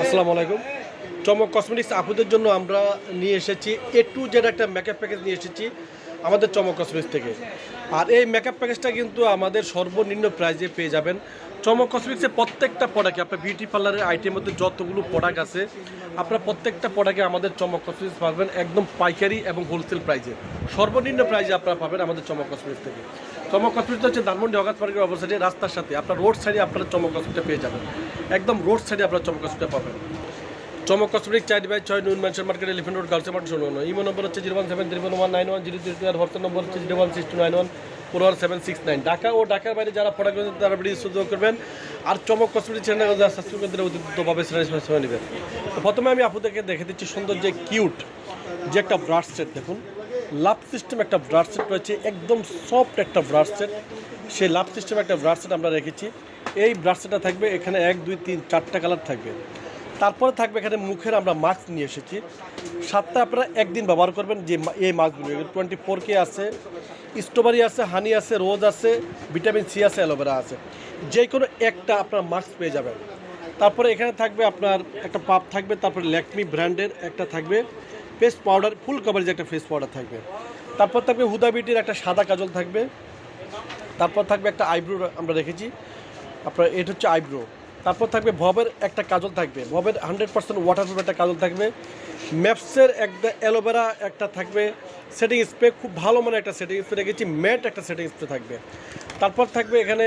আসসালামু আলাইকুম। চমক কসমেটিক্স আপুদের জন্য আমরা নিয়ে এসেছি এ টু জেড একটা মেকআপ প্যাকেজ নিয়ে এসেছি আমাদের চমক কসমেটিক্স থেকে। আর এই মেকআপ প্যাকেজটা কিন্তু আমাদের সর্বনিম্ন প্রাইজে পেয়ে যাবেন। চমক কসমেটিক্সের প্রত্যেকটা প্রোডাক্টে আপনার বিউটি পার্লারের আইটেমের মধ্যে যতগুলো প্রোডাক্ট আছে, আপনারা প্রত্যেকটা প্রোডাক্টে আমাদের চমক কসমেটিক্স পাবেন একদম পাইকারি এবং হোলসেল প্রাইজে সর্বনিম্ন প্রাইজে আপনারা পাবেন আমাদের চমক কসমেটিক্স থেকে। চমক কসমেটিক্স হচ্ছে ধানমন্ডি হকাত পার্কের অবস্থায় রাস্তার সাথে। আপনার রোড সাইডে আপনারা চমক কসমেটিক্সটা পেয়ে যাবেন। একদম রোড সাইডে আপনারা চমক কসমেটিক্সটা পাবেন। চমক কসমেটিক চার বাই ছয় নুন mansion market Elephant Road girls market শোনো ইমো নম্বর হচ্ছে zero one seven three one nine one zero three two আর হোয়াটসঅ্যাপ নম্বর হচ্ছে zero one six two nine one, four one seven six nine. Dhaka ও ঢাকার বাইরে যারা product করবেন তারা video সুযোগ করবেন। আর চমক কসমেটিক চ্যানেল যারা সাবস্ক্রাইব অতিরিক্তভাবে নেবেন। তো প্রথমে আমি আপনাদেরকে দেখে দিচ্ছি সুন্দর যে কিউট যে একটা ব্রাশ সেট দেখুন। লাভ সিস্টেম একটা ব্রাশ সেট রয়েছে, একদম সফট একটা ব্রাশ সেট। সেই লাভ সিস্টেম একটা ব্রাশ সেট আমরা রেখেছি। এই ব্রাশ সেটটা থাকবে, এখানে এক, দুই, তিন, চারটা কালার থাকবে। তারপরে থাকবে এখানে মুখের আমরা মাস্ক নিয়ে এসেছি। সাতটা আপনারা একদিন ব্যবহার করবেন যে এই মাস্কগুলো। টোয়েন্টি ফোর কে আছে, স্ট্রবেরি আছে, হানি আছে, রোজ আছে, ভিটামিন সি আছে, অ্যালোভেরা আছে। যে কোনো একটা আপনার মাস্ক পেয়ে যাবেন। তারপরে এখানে থাকবে আপনার একটা পাপ থাকবে, তারপরে ল্যাকমি ব্র্যান্ডের একটা থাকবে। ফেস পাউডার, ফুল কভারেজ একটা ফেস পাউডার থাকবে। তারপর থাকবে হুদা বিউটির একটা সাদা কাজল থাকবে। তারপর থাকবে একটা আইব্রো আমরা রেখেছি। আপনার এটা হচ্ছে আইব্রো। তারপর থাকবে ভবের একটা কাজল থাকবে। ভবের হান্ড্রেড পার্সেন্ট ওয়াটারপ্রুফ একটা কাজল থাকবে। ম্যাপসের একটা অ্যালোভেরা একটা থাকবে। সেটিং স্প্রে, খুব ভালো মানে একটা সেটিং স্প্রে রেখেছি। ম্যাট একটা সেটিং স্প্রে থাকবে। তারপর থাকবে এখানে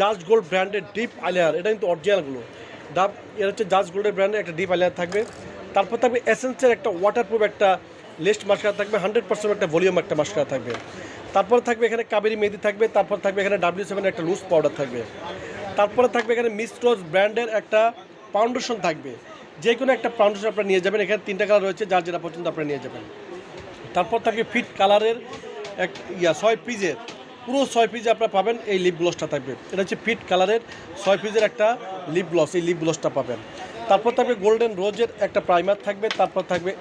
জাজ গোল্ড ব্র্যান্ডের ডিপ আইলার এটা কিন্তু অরিজিনালগুলো ডাব এটা হচ্ছে জাজ গোল্ডের ব্র্যান্ডের একটা ডিপ আইলার থাকবে। তারপর থাকবে এসেন্সের একটা ওয়াটারপ্রুফ একটা লেস্ট মাস্কারা থাকবে হান্ড্রেড পার্সেন্ট একটা ভলিউম একটা মাস্কারা থাকবে। তারপর থাকবে এখানে কাবেরি মেহেদি থাকবে, তারপর থাকবে এখানে ডাব্লিউ সেভেন একটা লুজ পাউডার থাকবে। তারপরে থাকবে এখানে মিস্ট্রোজ ব্র্যান্ডের একটা ফাউন্ডেশন থাকবে। যে কোনো একটা ফাউন্ডেশন আপনারা নিয়ে যাবেন, এখানে তিনটা কালার রয়েছে, যার যেটা পছন্দ আপনারা নিয়ে যাবেন। তারপর থাকবে ফিট কালারের এক, ইয়া ছয় পিজের পুরো ছয় পিজে আপনারা পাবেন এই লিপ গ্লসটা থাকবে। এটা হচ্ছে ফিট কালারের ছয় পিজের একটা লিপ গ্লস এই লিপ গ্লসটা পাবেন। তারপর থাকবে গোল্ডেন রোজের একটা প্রাইমার থাকবে, তারপর থাকবে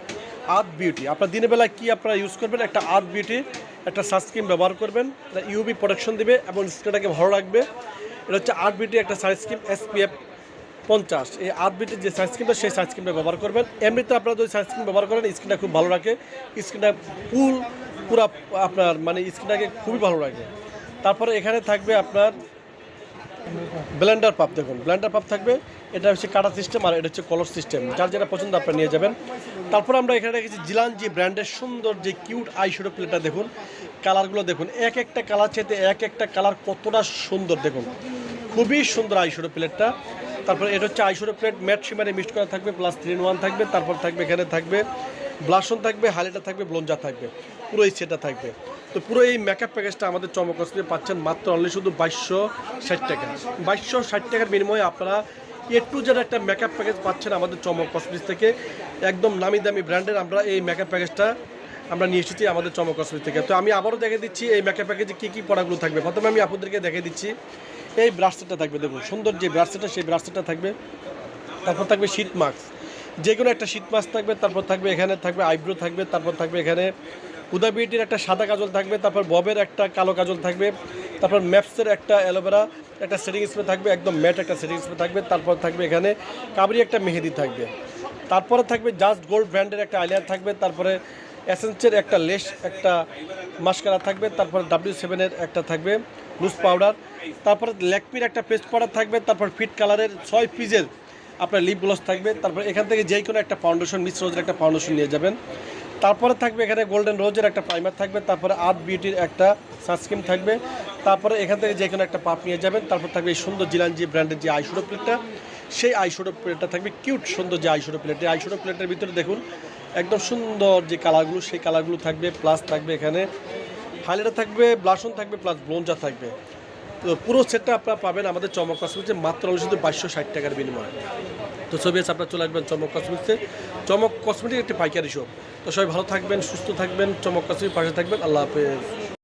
আর্ট বিউটি আপনার দিনের বেলায় কী আপনারা ইউজ করবেন? একটা আর্ট বিউটি একটা সানস্ক্রিন ব্যবহার করবেন ইউবি প্রোটেকশন দেবে এবং স্কিনটাকে ভালো রাখবে। এটা হচ্ছে আর্ট বিউটি একটা সানস্ক্রিন এসপিএফ পঞ্চাশ। এই আট বিটের যে সানস্ক্রিনটা সেই সানস্ক্রিনটা ব্যবহার করবেন। এমনিতে আপনারা যদি সানস্ক্রিন ব্যবহার করেন, স্কিনটা খুব ভালো রাখে। স্কিনটা ফুল পুরা আপনার মানে স্কিনটাকে খুবই ভালো রাখে। তারপরে এখানে থাকবে আপনার ব্লেন্ডার পাপ দেখুন, ব্লেন্ডার পাপ থাকবে, এটা হচ্ছে কাটা সিস্টেম আর এটা হচ্ছে কলর সিস্টেম। যার যেটা পছন্দ আপনারা নিয়ে যাবেন। তারপর আমরা এখানে রেখেছি জিলানজি ব্র্যান্ডের সুন্দর যে কিউট আইশ্যাডো প্লেটটা দেখুন কালারগুলো দেখুন, এক একটা কালার চেতে এক একটা কালার কতটা সুন্দর দেখুন। খুবই সুন্দর আইশ্যাডো প্লেটটা তারপর এটা হচ্ছে আইশ্যাডো প্লেট ম্যাট শিমারে মিক্সড করা থাকবে প্লাস থ্রি ওয়ান থাকবে, তারপর থাকবে, এখানে থাকবে ব্লাশন থাকবে হাইলাইটার থাকবে ব্লঞ্জা থাকবে, পুরো এই সেটা থাকবে। তো পুরো এই মেকআপ প্যাকেজটা আমাদের চমক হসপিটালে পাচ্ছেন মাত্র অনলি শুধু বাইশশো ষাট টাকা। বাইশশো ষাট টাকার বিনিময়ে আপনারা এ টু জেড একটা মেকআপ প্যাকেজ পাচ্ছেন আমাদের চমক কসমেটিক্স থেকে। একদম নামি দামি ব্র্যান্ডের আমরা এই মেকআপ প্যাকেজটা আমরা নিয়ে এসেছি আমাদের চমক কসমেটিক্স থেকে। তো আমি আবারও দেখে দিচ্ছি এই মেকআপ প্যাকেজে কী কী প্রোডাক্টগুলো থাকবে। প্রথমে আমি আপনাদেরকে দেখে দিচ্ছি, এই ব্রাশসেটটা থাকবে দেখুন, সুন্দর যে ব্রাশসেটটা সেই ব্রাশসেটটা থাকবে। তারপর থাকবে শীত মাস্ক যে কোনো একটা শীত মাছ থাকবে, তারপর থাকবে এখানে, থাকবে আইব্রো থাকবে, তারপর থাকবে এখানে উদা বিউটির একটা সাদা কাজল থাকবে, তারপর ববের একটা কালো কাজল থাকবে, তারপর ম্যাপসের একটা অ্যালোভেরা, একটা সেটিং স্প্রে থাকবে, একদম ম্যাট একটা সেটিং স্প্রে থাকবে, তারপর থাকবে এখানে কাবরি একটা মেহেদি থাকবে। তারপরে থাকবে জাস্ট গোল্ড ব্র্যান্ডের একটা আইলার থাকবে, তারপরে অ্যাসেন্সের একটা লেস একটা মাস্কারা থাকবে, তারপরে ডাব্লিউ সেভেনের একটা থাকবে লুজ পাউডার তারপরে ল্যাকমির একটা পেস্ট পাউডার থাকবে, তারপর ফিট কালারের ছয় পিসের আপনার লিপ গ্লস থাকবে, তারপর এখান থেকে যেই কোনো একটা ফাউন্ডেশন মিস রোজের একটা ফাউন্ডেশন নিয়ে যাবেন। তারপরে থাকবে এখানে গোল্ডেন রোজের একটা প্রাইমার থাকবে, তারপরে আর্ট বিউটির একটা সানস্ক্রিন থাকবে, তারপরে এখান থেকে যে কোনো একটা পাপ নিয়ে যাবেন, তারপর থাকবে এই সুন্দর জিলানজি ব্র্যান্ডের যে আইশোডো প্লেটটা সেই আইশোডো প্লেটটা থাকবে কিউট সুন্দর যে আইশোডো প্লেট এই আইশোডো প্লেটের ভিতরে দেখুন, একদম সুন্দর যে কালারগুলো সেই কালারগুলো থাকবে প্লাস থাকবে এখানে হাইলাইটার থাকবে ব্লাশন থাকবে প্লাস ব্লোঞ্জা থাকবে। পুরো সেটটা আপনারা পাবেন আমাদের চমক কসমেটিক্সে মাত্র হলো শুধু বাইশশো ষাট টাকার বিনিময়ে। তো ছবি আছে, আপনারা চলে আসবেন চমক কসমেটিক্সে চমক কসমেটিক একটি পাইকারি শপ তো সবাই ভালো থাকবেন, সুস্থ থাকবেন, চমক কসমেটিক পাশে থাকবেন। আল্লাহ হাফেজ।